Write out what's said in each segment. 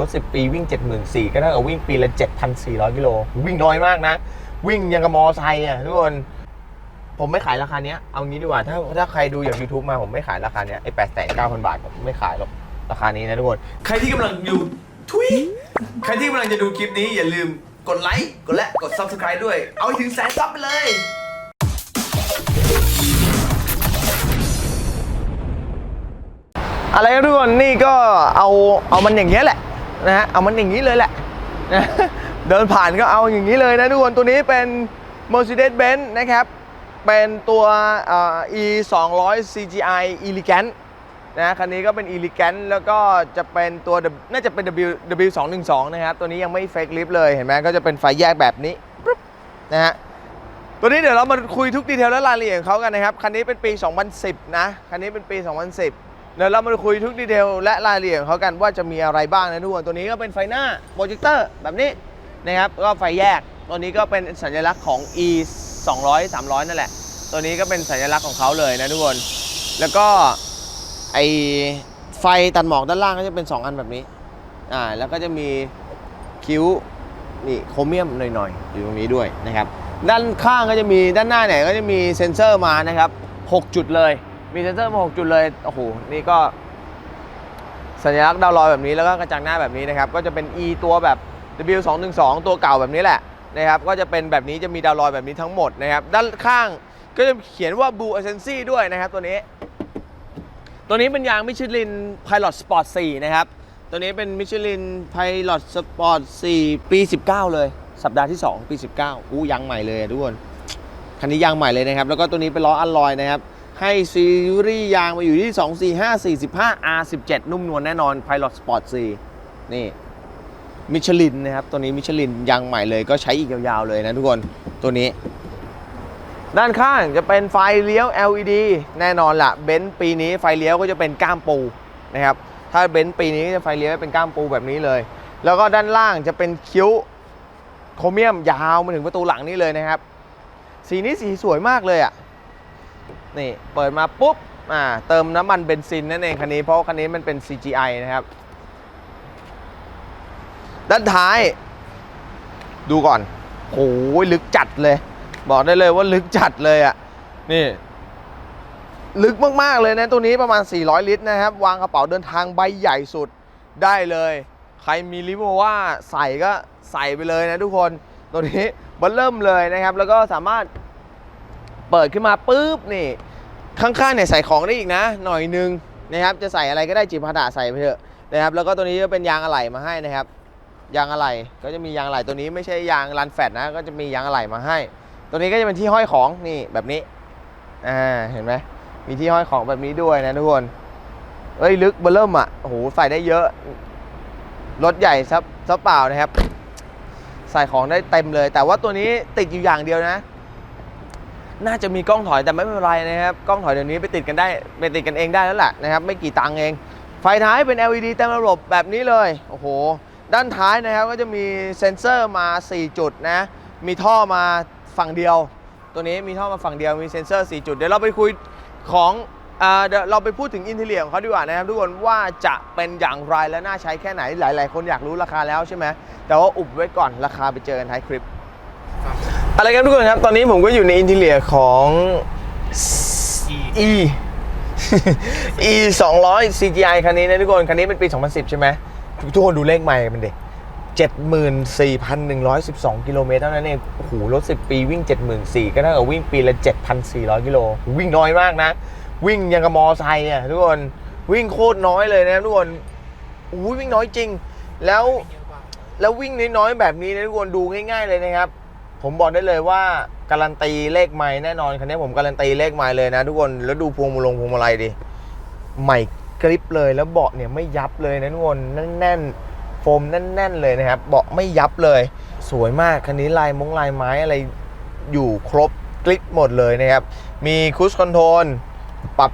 รถ 10 ปีวิ่ง 74,000ก็เท่ากับวิ่งปีละ 7,400 กิโล วิ่งน้อยมากนะ วิ่งยังกับมอไซค์อะทุกคน ผมไม่ขายราคาเนี้ย เอางี้ดีกว่า ถ้าถ้าใครดูอย่าง YouTube มาผมไม่ขายราคาเนี้ยไอ้แปดแสนเก้าพันบาทผมไม่ขายหรอกราคานี้นะทุกคน ใครที่กำลังอยู่ทุยใครที่กำลังจะดูคลิปนี้อย่าลืมกดไลค์กดและกด Subscribe ด้วย เอาให้ถึงแสนซับไปเลยอะไรครับทุกคนนี่ก็เอาเอามันอย่างเงี้ยแหละ นะฮะเอามันอย่างนี้เลยแหละนะเดินผ่านก็เอาอย่างนี้เลยนะทุกคนตัวนี้เป็น Mercedes-Benz นะครับ เป็นตัวเอ่อ E 2 0 0 CGI Elegant นะคันนี้ก็เป็น Elegant แล้วก็จะเป็นตัว น่าจะเป็น W W 2 1 2นะครับตัวนี้ยังไม่เฟกลิฟเลยเห็นไหมก็จะเป็นไฟแยกแบบนี้นะฮะตัวนี้เดี๋ยวเรามาคุยทุกดีเทลและรายละเอียดของเขากันนะครับ คันนี้เป็นปี 2010 นะ คันนี้เป็นปี 2010 เดี๋ยวเรามาคุยทุกดีเทลและรายละเอียดของเขากันว่าจะมีอะไรบ้างนะทุกคนตัวนี้ก็เป็นไฟหน้าโปรเจคเตอร์แบบนี้นะครับ ก็ไฟแยก ตัวนี้ก็เป็นสัญลักษณ์ของ e 200 300 นั่นแหละ ตัวนี้ก็เป็นสัญลักษณ์ของเขาเลยนะทุกคน แล้วก็ไอไฟตัดหมอกด้านล่างก็จะเป็น 2 อันแบบนี้ อ่า แล้วก็จะมีคิ้วนี่โครเมียมหน่อยๆ อยู่ตรงนี้ด้วยนะครับ ด้านข้างก็จะมีด้านหน้าเนี่ยก็จะมีเซ็นเซอร์มานะครับ 6 จุดเลย มีเซ็นเซอร์มา6จุดเลย โอ้โห นี่ก็ สัญลักษณ์ดาวลอยแบบนี้แล้วก็กระจังหน้าแบบนี้นะครับ ก็จะเป็น E ตัวแบบ W212 ตัวเก่าแบบนี้แหละนะครับ ก็จะเป็นแบบนี้จะมีดาวลอยแบบนี้ทั้งหมดนะครับ ด้านข้างก็จะเขียนว่า Blue Ascensi ด้วยนะครับตัวนี้ ตัวนี้เป็นยางมิชลิน Pilot Sport 4 นะครับ ตัวนี้เป็นมิชลิน Pilot Sport 4 ปี 19 เลย สัปดาห์ที่ 2 ปี 19 อู้ยางใหม่เลยทุกคนคันนี้ยางใหม่เลยนะครับ แล้วก็ตัวนี้เป็นล้ออัลลอยนะครับ ให้ซีรีส์ยางมาอยู่ที่ 2 4 5 45 R17 นุ่มนวลแน่นอน Pilot Sport 4นี่มิชลินนะครับ ตัวนี้มิชลินยางใหม่เลยก็ใช้อีกยาวๆเลยนะทุกคนตัวนี้ ด้านข้างจะเป็นไฟเลี้ยว LED แน่นอนละเบนซ์ปีนี้ไฟเลี้ยวก็จะเป็นก้ามปูนะครับ ถ้าเบนซ์ปีนี้จะไฟเลี้ยวเป็นก้ามปูแบบนี้เลย แล้วก็ด้านล่างจะเป็นคิ้วโครเมียมยาวมาถึงประตูหลังนี้เลยนะครับ สีนี้สีสวยมากเลยอะ่ะ นี่เปิดมาปุ๊บอ่าเติมน้ำมันเบนซินนั่นเองคันนี้เพราะคันนี้มันเป็น CGI นะครับ ด้านท้าย ดูก่อนโอ้ยลึกจัดเลย บอกได้เลยว่าลึกจัดเลยอะ่ะนี่ ลึกมาก ๆ เลยนะ ตัวนี้ประมาณ 400 ลิตรนะครับ วางกระเป๋าเดินทางใบใหญ่สุดได้เลย ใครมีลิโมว่าใส่ก็ใส่ไปเลยนะทุกคน ตัวนี้เบันเริ่มเลยนะครับ แล้วก็สามารถ เปิดขึ้นมาปุ๊บนี่ข้างๆเนี่ยใส่ของได้อีกนะ หน่อยนึงนะครับจะใส่อะไรก็ได้จิบพาดาใส่ไปเถอะนะครับแล้วก็ตัวนี้จะเป็นยางอะไหล่มาให้นะครับ ยางอะไหล่ก็จะมียางอะไหล่ตัวนี้ไม่ใช่ยางรันแฟตนะก็จะมียางอะไหล่มาให้ ตัวนี้ก็จะเป็นที่ห้อยของนี่แบบนี้อ่าเห็นไหมมีที่ห้อยของแบบนี้ด้วยนะทุกคนเอ้ยลึกเบอร์เริ่มอะโอ้โหใส่ได้เยอะรถใหญ่ซับซับเปล่านะครับ ใส่ของได้เต็มเลย แต่ว่าตัวนี้ติดอยู่อย่างเดียวนะ น่าจะมีกล้องถอยแต่ไม่เป็นไรนะครับ กล้องถอยเดี๋ยวนี้ไปติดกันได้ไปติดกันเองได้แล้วแหละนะครับ ไม่กี่ตังค์เอง ไฟท้ายเป็น LED เต็มระบบแบบนี้เลย โอ้โห ด้านท้ายนะครับก็จะมีเซ็นเซอร์มา 4 จุดนะ มีท่อมาฝั่งเดียว ตัวนี้มีท่อมาฝั่งเดียวมีเซ็นเซอร์ 4 จุด เดี๋ยวเราไปคุยของอ่าเดี๋ยวเราไปพูดถึงอินเทเลียของเขาดีกว่านะครับทุกคนว่าจะเป็นอย่างไรและน่าใช้แค่ไหนหลาย ๆ คนอยากรู้ราคาแล้วใช่ไหมแต่ว่าอุบไว้ก่อนราคาไปเจอกันท้ายคลิป อะไรกันทุกคนครับ ตอนนี้ผมก็อยู่ในอินเทเลียของ E E 200 CGI คันนี้นะทุกคน คันนี้เป็นปี 2010 ใช่ไหมทุกคนดูเลขใหม่มันเดิ74,112 กิโลเมตรเท่านั้นเอง โอ้โห รถ 10 ปีวิ่ง 74,000 ก็เท่ากับวิ่งปีละ 7,400 กิโล วิ่งน้อยมากนะ วิ่งยังกับมอไซค์อะทุกคน วิ่งโคตรน้อยเลยนะทุกคนโอ้ยวิ่งน้อยจริง แล้ว แล้ววิ่งน้อยๆแบบนี้นะทุกคน ดูง่าย ๆ เลยนะครับ ผมบอกได้เลยว่าการันตีเลขไม้แน่นอนคันนี้ผมการันตีเลขไม้เลยนะ ทุกคนแล้วดูพวงมาลงพวงมาลัยดิใหม่กริปเลยแล้วเบาะเนี่ยไม่ยับเลยนะทุกคนแน่นๆโฟมแน่น ๆ เลยนะครับเบาะไม่ยับเลย สวยมากคันนี้ลายมงลายไม้อะไรอยู่ครบกริปหมดเลยนะครับ มีคูสคอนโทรลปรับ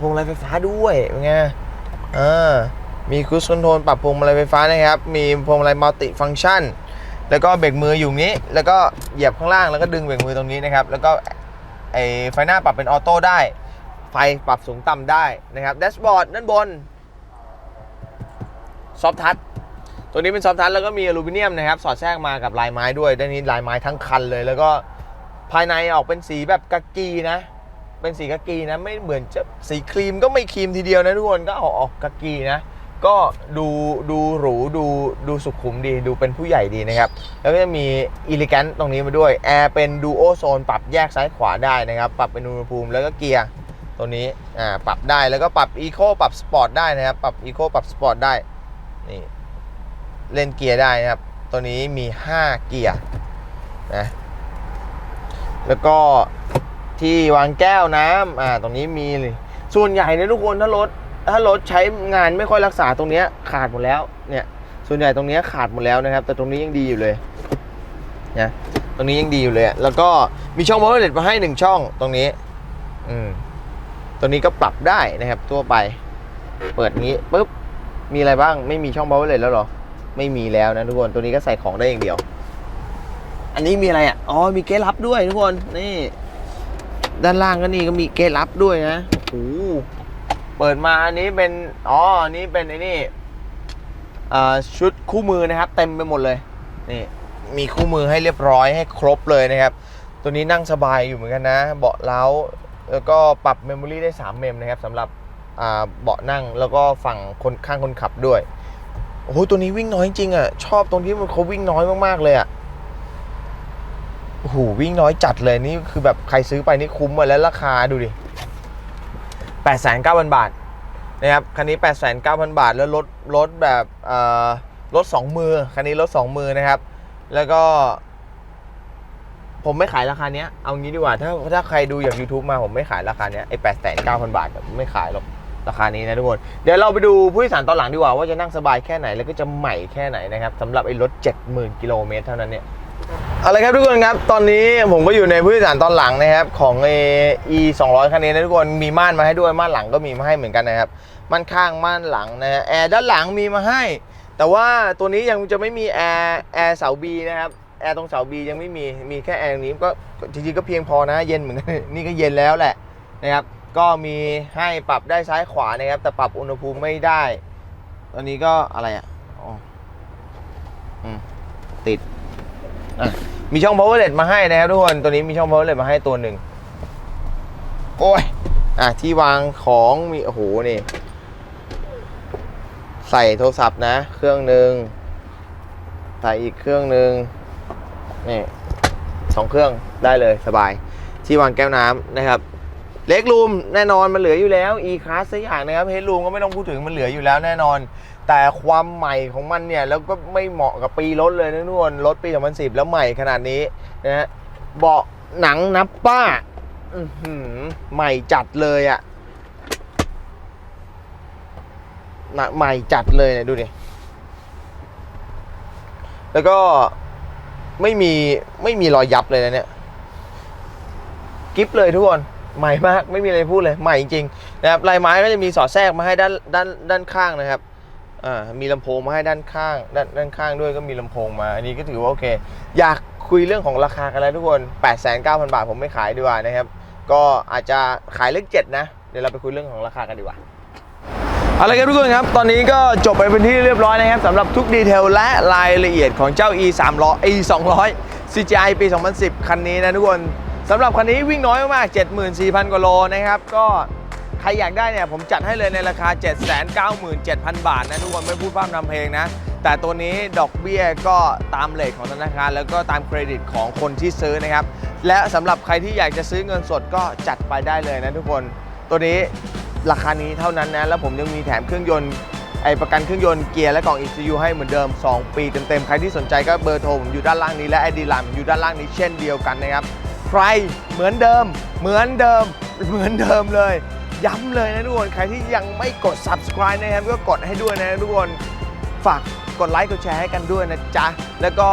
พวงมาลัยไฟฟ้าด้วยเป็นไงอ่ามีคูสคอนโทรลปรับพวงมาลัยไฟฟ้านะครับ มีพวงมาลัยมัลติฟังก์ชัน แล้วก็เบรกมืออยู่นี้ แล้วก็เหยียบข้างล่างแล้วก็ดึงเบรกมือตรงนี้นะครับ แล้วก็ไอไฟหน้าปรับเป็นออโต้ได้ ไฟปรับสูงต่ำได้นะครับแดชบอร์ดด้านบนซอฟทัชตัวนี้เป็นซอฟทัชแล้วก็มีอลูมิเนียมนะครับ สอดแทรกมากับลายไม้ด้วยด้านนี้ลายไม้ทั้งคันเลย แล้วก็ภายในออกเป็นสีแบบกากีนะ เป็นสีกากีนะ ไม่เหมือนจะสีครีมก็ไม่ครีมทีเดียวนะทุกคนก็ออกออกกากีนะ ก็ดูดูหรูดูดูสุขุมดีดูเป็นผู้ใหญ่ดีนะครับ แล้วก็จะมีอิลิแกนตรงนี้มาด้วยแอร์เป็นดูโอโซนปรับแยกซ้ายขวาได้นะครับ ปรับเป็นอุณหภูมิแล้วก็เกียร์ตัวนี้อ่าปรับได้แล้วก็ปรับอีโคปรับสปอร์ตได้นะครับ ปรับอีโคปรับสปอร์ตได้นี่เล่นเกียร์ได้นะครับ ตัวนี้มี 5 เกียร์นะแล้วก็ที่วางแก้วน้ำอ่าตรงนี้มีเลยส่วนใหญ่เนี่ยทุกคนถ้ารถ ถ้ารถใช้งานไม่ค่อยรักษาตรงเนี้ยขาดหมดแล้วเนี่ยส่วนใหญ่ตรงเนี้ยขาดหมดแล้วนะครับ แต่ตรงนี้ยังดีอยู่เลยนะตรงนี้ยังดีอยู่เลย แล้วก็มีช่อง power outlet มาให้หนึ่งช่องตรงนี้อืมตัวนี้ก็ปรับได้นะครับทั่วไป เปิดงี้ปุ๊บมีอะไรบ้างไม่มีช่อง power outlet แล้วหรอ ไม่มีแล้วนะทุกคนตัวนี้ก็ใส่ของได้อย่างเดียว อันนี้มีอะไรอะอ๋อมีเกลับด้วยทุกคนนี่ ด้านล่างก็นี่ก็มีเกลับด้วยนะโอ้โห เปิดมาอันนี้เป็นอ๋ออันนี้เป็นไอ้นี่ชุดคู่มือนะครับ เต็มไปหมดเลยนี่มีคู่มือให้เรียบร้อยให้ครบเลยนะครับ ตัวนี้นั่งสบายอยู่เหมือนกันนะ เบาะเล้าแล้วก็ปรับเมมโมรี่ได้ 3 เมมนะครับสำหรับเบาะนั่งแล้วก็ฝั่งคนข้างคนขับด้วยโอ้โหตัวนี้วิ่งน้อยจริงอะชอบตรงที่มันเขาวิ่งน้อยมากๆเลยอะโอ้โหวิ่งน้อยจัดเลยนี่คือแบบใครซื้อไปนี่คุ้มเลยแล้วราคาดูดิ 89,000 บาทนะครับคันนี้ 89,000 บาท แล้วรถรถแบบเอ่อรถ2มือคันนี้รถ2มือนะครับ แล้วก็ ผมไม่ขายราคาเนี้ยเอางี้ดีกว่า ถ้าถ้าใครดูอย่าง YouTube มาผมไม่ขายราคาเนี้ยไอ้89,000บาทไม่ขายหรอกราคานี้นะทุกคน เดี๋ยวเราไปดูผู้โดยสารตอนหลังดีกว่าว่าจะนั่งสบายแค่ไหนแล้วก็จะใหม่แค่ไหนนะครับสำหรับไอ้รถ 70,000 กิโลเมตรเท่านั้นเนี่ย เอาละครับทุกคนครับตอนนี้ผมก็อยู่ในผู้โดยสารตอนหลังนะครับของ e 2 0 0คันนี้นะทุกคนมีม่านมาให้ด้วยม่านหลังก็มีมาให้เหมือนกันนะครับม่านข้างม่านหลังนะฮะแอร์ด้านหลังมีมาให้ แต่ว่าตัวนี้ยังจะไม่มีแอร์แอร์เสาบีนะครับแอร์ตรงเสาบียังไม่มีมีแค่แอร์ตรงนี้ก็จริงๆก็เพียงพอนะเย็นเหมือนกันนี่ก็เย็นแล้วแหละนะครับก็มีให้ปรับได้ซ้ายขวานะครับ แต่ปรับอุณหภูมิไม่ได้ ตอนนี้ก็อะไรอะอ๋อติด มีช่อง power outlet มาให้นะครับทุกคน ตัวนี้มีช่อง power outlet มาให้ตัวหนึ่ง โอ้ย อะ ที่วางของมี โอ้โห นี่ ใส่โทรศัพท์นะ เครื่องหนึ่ง ใส่อีกเครื่องหนึ่ง นี่สองเครื่องได้เลยสบาย ที่วางแก้วน้ำนะครับ เล็กรูมแน่นอนมันเหลืออยู่แล้ว e class สักอย่างนะครับเฮดรูมก็ไม่ต้องพูดถึงมันเหลืออยู่แล้วแน่นอน แต่ความใหม่ของมันเนี่ย แล้วก็ไม่เหมาะกับปีรถเลยนะทุกคนรถปี 2010 แล้วใหม่ขนาดนี้นะฮะเบาะหนังนับป้าใหม่จัดเลยอะ่ะใหม่จัดเลยเนี่ยดูดิแล้วก็ไม่มีไม่มีรอยยับเลยนะเนี่ย กิฟเลยทุกคน ใหม่มากไม่มีอะไรพูดเลยใหม่จริงๆนะครับลายไม้ก็จะมีสอดแทรกมาให้ด้านด้านด้านข้างนะครับอ่ามีลำโพงมาให้ด้านข้าง ด้านด้านข้างด้วยก็มีลำโพงมา อันนี้ก็ถือว่าโอเค อยากคุยเรื่องของราคากันแล้วทุกคน89,000บาทผมไม่ขายดีกว่านะครับ ก็อาจจะขายเลขเจ็ดนะ เดี๋ยวเราไปคุยเรื่องของราคากันดีกว่าเอาละครับทุกคนครับ ตอนนี้ก็จบไปเป็นที่เรียบร้อยนะครับสำหรับทุกดีเทลและรายละเอียดของเจ้า e 3 0 0 e 200 CGI ปี 2010 คันนี้นะทุกคน สำหรับคันนี้วิ่งน้อยมากๆ74,000กว่าโลนะครับ ก็ใครอยากได้เนี่ยผมจัดให้เลยในราคา 797,000 บาทนะทุกคนไม่พูดพร่ำนำเพลงนะ แต่ตัวนี้ดอกเบี้ยก็ตามเลทของธนาคาร แล้วก็ตามเครดิตของคนที่ซื้อนะครับ และสำหรับใครที่อยากจะซื้อเงินสดก็จัดไปได้เลยนะทุกคนตัวนี้ราคานี้เท่านั้นนะแล้วผมยังมีแถมเครื่องยนต์ไอประกันเครื่องยนต์เกียร์และกล่อง ECU ให้เหมือนเดิม 2 ปีเต็มๆ ใครที่สนใจก็เบอร์โทรผมอยู่ด้านล่างนี้และไอดีไลน์ผมอยู่ด้านล่างนี้เช่นเดียวกันนะครับ ใครเหมือนเดิม เหมือนเดิม เหมือนเดิมเลย ย้ำเลยนะทุกคน ใครที่ยังไม่กด subscribe นะครับ ก็กดให้ด้วยนะทุกคน ฝากกดไลค์กดแชร์ให้กันด้วยนะจ๊ะ แล้วก็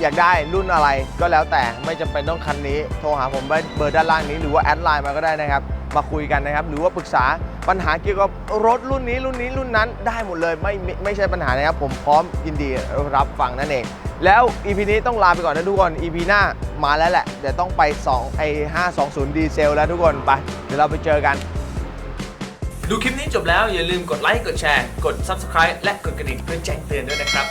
อยากได้รุ่นอะไรก็แล้วแต่ไม่จำเป็นต้องคันนี้ โทรหาผมเบอร์ด้านล่างนี้หรือว่าแอดไลน์มาก็ได้นะครับ มาคุยกันนะครับ หรือว่าปรึกษาปัญหาเกี่ยวกับรถรุ่นนี้รุ่นนี้รุ่นนั้นได้หมดเลยไม่ไม่ไม่ใช่ปัญหานะครับ ผมพร้อมยินดีรับฟังนั่นเอง แล้ว EP นี้ต้องลาไปก่อนนะทุกคน EP หน้ามาแล้วแหละเดี๋ยวต้องไป2ไอ้520 ดีเซลแล้วทุกคนไปเดี๋ยวเราไปเจอกัน ดูคลิปนี้จบแล้วอย่าลืมกดไลค์กดแชร์ กด Subscribe และกดกระดิ่งเพื่อแจ้งเตือนด้วยนะครับ